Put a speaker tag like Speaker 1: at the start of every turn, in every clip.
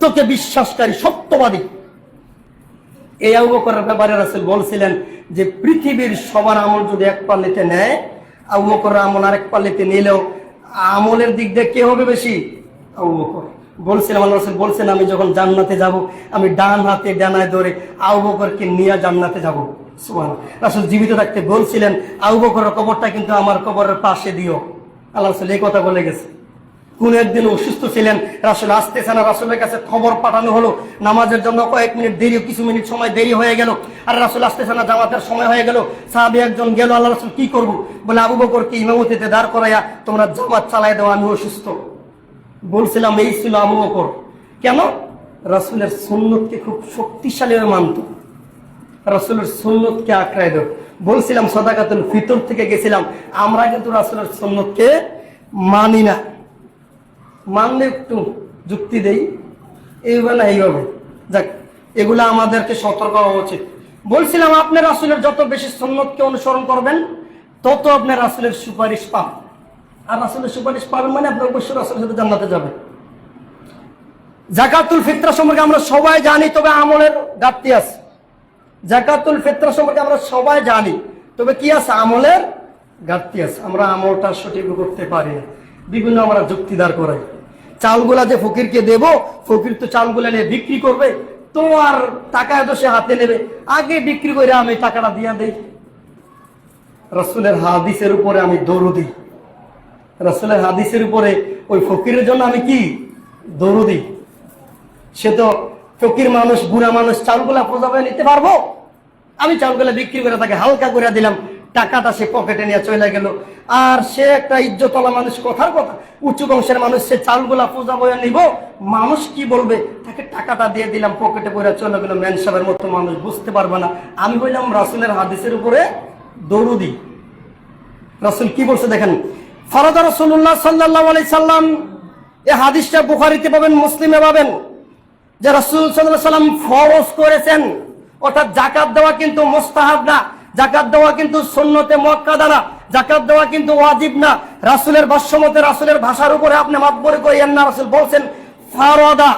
Speaker 1: সত্যকে বিশ্বাসকারী, সত্যবাদী। এই আবু বকরের ব্যাপারে রাসূল বলছিলেন যে, পৃথিবীর সবার আমল যদি এক পাল্লিতে নেয়, আবু বকরের আমল আরেক পাল্লিতে নিলেও আমলের দিক দিয়ে কে হবে বেশি? আবু বকর। বলছিলাম, আল্লাহ রাসূল বলছেন, আমি যখন জান্নাতে যাব, আমি ডান হাতে ডানায় ধরে আবু বকরকে নিয়ে জান্নাতে যাব। সুবহান রাসূল জীবিত থাকতে বলছিলেন, আবু বকরের কবরটা কিন্তু আমার কবরের পাশে দিও। আল্লাহ রাসূল এই কথা বলে গেছে। কোন একদিন অসুস্থ ছিলেন, রাসুল আসতেছে না, রাসুলের কাছে খবর পাঠানো হলো। নামাজের জন্য কয়েক মিনিট দেরি, কিছু মিনিট সময় দেরি হয়ে গেল। আর রাসুল আসতেছে না, জামাতের সময় হয়ে গেল। সাহাবি একজন গেল আল্লাহ রাসুল কি করব? বলে, আবু বকরকে ইমামতিতে দাঁড় করাইয়া তোমরা জামাত চালাই দাও, আমি অসুস্থ। বলছিলাম, এই ছিল আবু বকর। কেন? রাসুলের সুন্নতকে খুব শক্তিশালী মানত। রাসুলের সুন্নতকে আঁকড়াই দেব বলছিলাম, সদাকাতুল ফিতর থেকে গেছিলাম। আমরা কিন্তু রাসুলের সুন্নতকে মানি না। মানলে একটু যুক্তি দেই এইভাবে না এইভাবে। যাক, এগুলো আমাদেরকে সতর্ক হওয়া উচিত। বলছিলাম, আপনি রাসুলের যত বেশি সন্ন্যতকে অনুসরণ করবেন, তত আপনি রাসুলের সুপারিশ পাবেন আর রাসুলের সুপারিশ পাবেন মানে আপনি অবশ্যই রাসুলের সাথে জান্নাতে যাবেন। জাকাতুল ফিত্রা সম্পর্কে আমরা সবাই জানি, তবে আমলের ঘাটতি আছে। জাকাতুল ফিত্রা সম্পর্কে আমরা সবাই জানি, তবে কি আছে? আমলের ঘাটতি আছে। আমরা আমলটা সঠিক করতে পারি বিভিন্ন আমরা যুক্তিদার করাই। চালগুলা যে ফকিরকে দেব, ফকির তো চালগুলা নিয়ে বিক্রি করবে তো আর টাকা এত সে হাতে নেবে। আগে বিক্রি করে আমি টাকাটা দিয়া দেই। রসুলের হাদিসের উপরে আমি দৌড় দিই। রসুলের হাদিসের উপরে ওই ফকিরের জন্য আমি কি? দৌড় দিই। সে তো ফকির মানুষ বুড়া মানুষ, চালগুলা প্রজাবে নিতে পারব? আমি চালগুলা বিক্রি করে তাকে হালকা করে দিলাম। টাকাটা সে পকেটে নিয়ে চলে গেল। আর সে একটা ইজ্জতলা মানুষ, কথার কথা, উঁচু বংশের মানুষ, সে চালগুলা পূজা বয়ে নিব, মানুষ কি বলবে? তাকে টাকাটা দিয়ে দিলাম, পকেটে পড়ে চলে গেল, ম্যান সাহেবের মতো মানুষ, বুঝতে পারবে না। আমি বললাম, রাসুলের হাদিসের উপরে দৌড়ু দিই। রাসুল কি বলছে দেখেন? ফরাদা রসুল্লাহ সাল্লাহ আলি সাল্লাম, এ হাদিসটা বুখারিতে পাবেন, মুসলিমে পাবেন, যে রসুল সাল্লাহ সাল্লাম ফরজ করেছেন। অর্থাৎ জাকাত দেওয়া কিন্তু মোস্তাহাব না। জাকাত দেওয়া কিন্তু সন্ন্যতে মক্কাদা না, জাকাত দেওয়া কিন্তু ওয়াজিব না। রাসুলের ভাষ্যমতে রাসুলের ভাষার উপরে আপনি মাতবরে করিয়েন না, রাসুল বলছেন, ফারদা।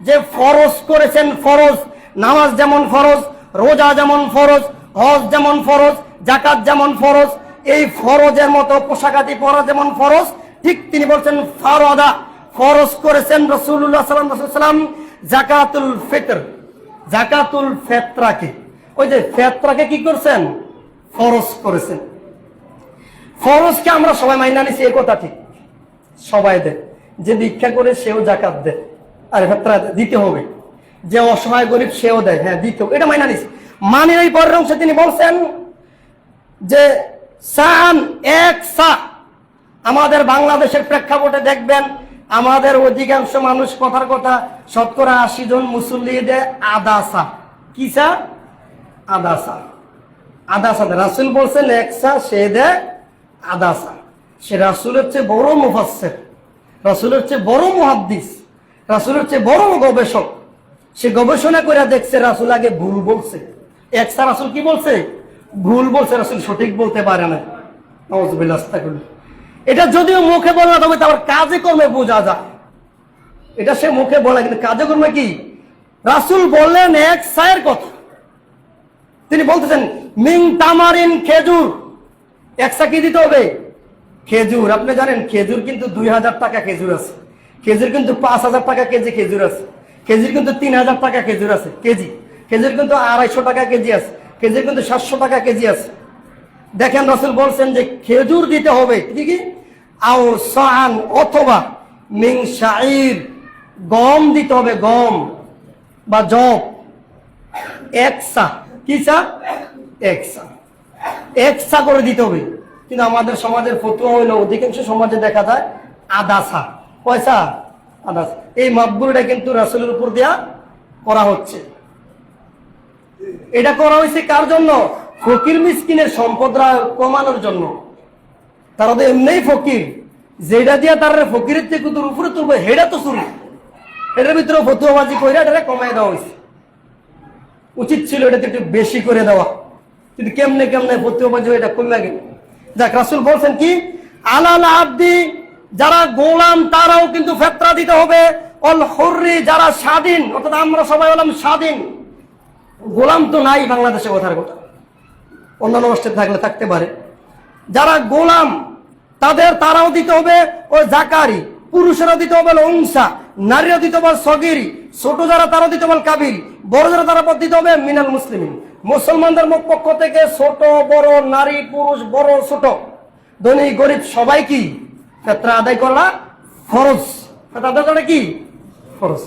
Speaker 1: যে ফরজ করেছেন ফরজ, নামাজ যেমন ফরজ, রোজা যেমন ফরজ, হজ যেমন ফরজ, জাকাত যেমন ফরজ, এই ফরজের মতো পোশাকাতি পরা যেমন ফরজ, ঠিক তিনি বলছেন, ফারদা। ফরজ করেছেন রসুল্লাহ সাল্লাম রসুলাম জাকাতুল ফিতর। জাকাতুল ফেতরাকে ওই যে ফেতরাকে কি করছেন? ফরজ করেছেন। ফরজকে আমরা সবাই মাইনা নিছি, এই কথা ঠিক। সবাই দেয় যে দীক্ষা করে সেও জাকাত দেয়। আর ফেতরা, দিতে হবে। যে অসহায় গরিব সেও দেয়। হ্যাঁ দিতে হবে। এটা মাইনা নিছি। মানে এই পরের অংশে তিনি বলছেন যে সান এক সা। আমাদের বাংলাদেশের প্রেক্ষাপটে দেখবেন, আমাদের অধিকাংশ মানুষ কথার কথা শতকরা আশি জন মুসল্লি আদা সা। কি সা? আদাসা আদাসা রাসুল বলছেন একসা সে দেয় আদাসা সে রাসুলের চেয়ে বড় মুফাসের রাসুলের চেয়ে বড় মুহাদ্দিস। রাসুলের চেয়ে বড় গবেষক। সে গবেষণা করে দেখছে, রাসুল আগে ভুল বলছে। একসা রাসুল কি বলছে? ভুল বলছে, রাসুল সঠিক বলতে পারে না। এটা যদিও মুখে বলে না, তবে তার কাজে কর্মে বোঝা যায়। এটা সে মুখে বলে, কিন্তু কাজে কর্মে কি? রাসুল বললেন, এক সায়ের কথা। তিনি বলতেছেন, মিং তামারিন খেজুর। একসা কি দিতে হবে? খেজুর। আপনি জানেন, খেজুর কিন্তু দুই হাজার টাকা খেজুর আছে। খেজুর কিন্তু পাঁচ হাজার টাকা কেজি খেজুর আছে। খেজুর কিন্তু তিন হাজার টাকা খেজুর আছে, কেজি। খেজুর কিন্তু আড়াইশো টাকা কেজি আছে। খেজুর কিন্তু সাতশো টাকা কেজি আছে। দেখেন, রসুল বলছেন যে খেজুর দিতে হবে কি কি? আও সান অথবা মিং শাইর গম দিতে হবে, গম বা জব একসা। কি চা একসা একসা করে দিতে হবে। কিন্তু আমাদের সমাজের ফতুয়া হইল, অধিকাংশ সমাজে দেখা যায় আদাসা পয়সা আদাসা এই মাপগুলোটা কিন্তু রাসুলের উপর দেয়া করা হচ্ছে। এটা করা হয়েছে কার জন্য? ফকির মিসকিনের সম্পদরা কমানোর জন্য। তারা তো এমনিই ফকির। যেটা দিয়া তারা ফকিরের থেকে উপরে তুলবে হেটা তো শুরু এটার ভিতরে ফতুয়াবাজি করে এটা কমাই দেওয়া হয়েছে। উচিত ছিল এটাতে একটু বেশি করে দেওয়া। কিন্তু কেমনে কেমনে ফতুয়াবাজি এটা কমে গেল। যাক, রাসুল বলছেন কি? আলাল আব্দি, যারা গোলাম, তারাও কিন্তু ফেতরা দিতে হবে। অল হর্রি, যারা স্বাধীন, অর্থাৎ আমরা সবাই হলাম স্বাধীন। গোলাম তো নাই বাংলাদেশে কথার কথা। অন্যান্য রাষ্ট্রে থাকলে থাকতে পারে। যারা গোলাম, তাদের তারাও দিতে হবে, ও জাকারি পুরুষেরা দিতে হবে অংসা নারীরা দিতে পারে সগিরি, ছোট যারা তারা দিতে পারে কাবির বড় যারা তারা দিতে হবে মিনাল মুসলিম মুসলমানদের পক্ষ থেকে ছোট, বড়, নারী, পুরুষ, বড়, ছোট। ধনী, গরিব সবাই কি? ফেতরা আদায় করা ফরজ। করা কি? ফরজ।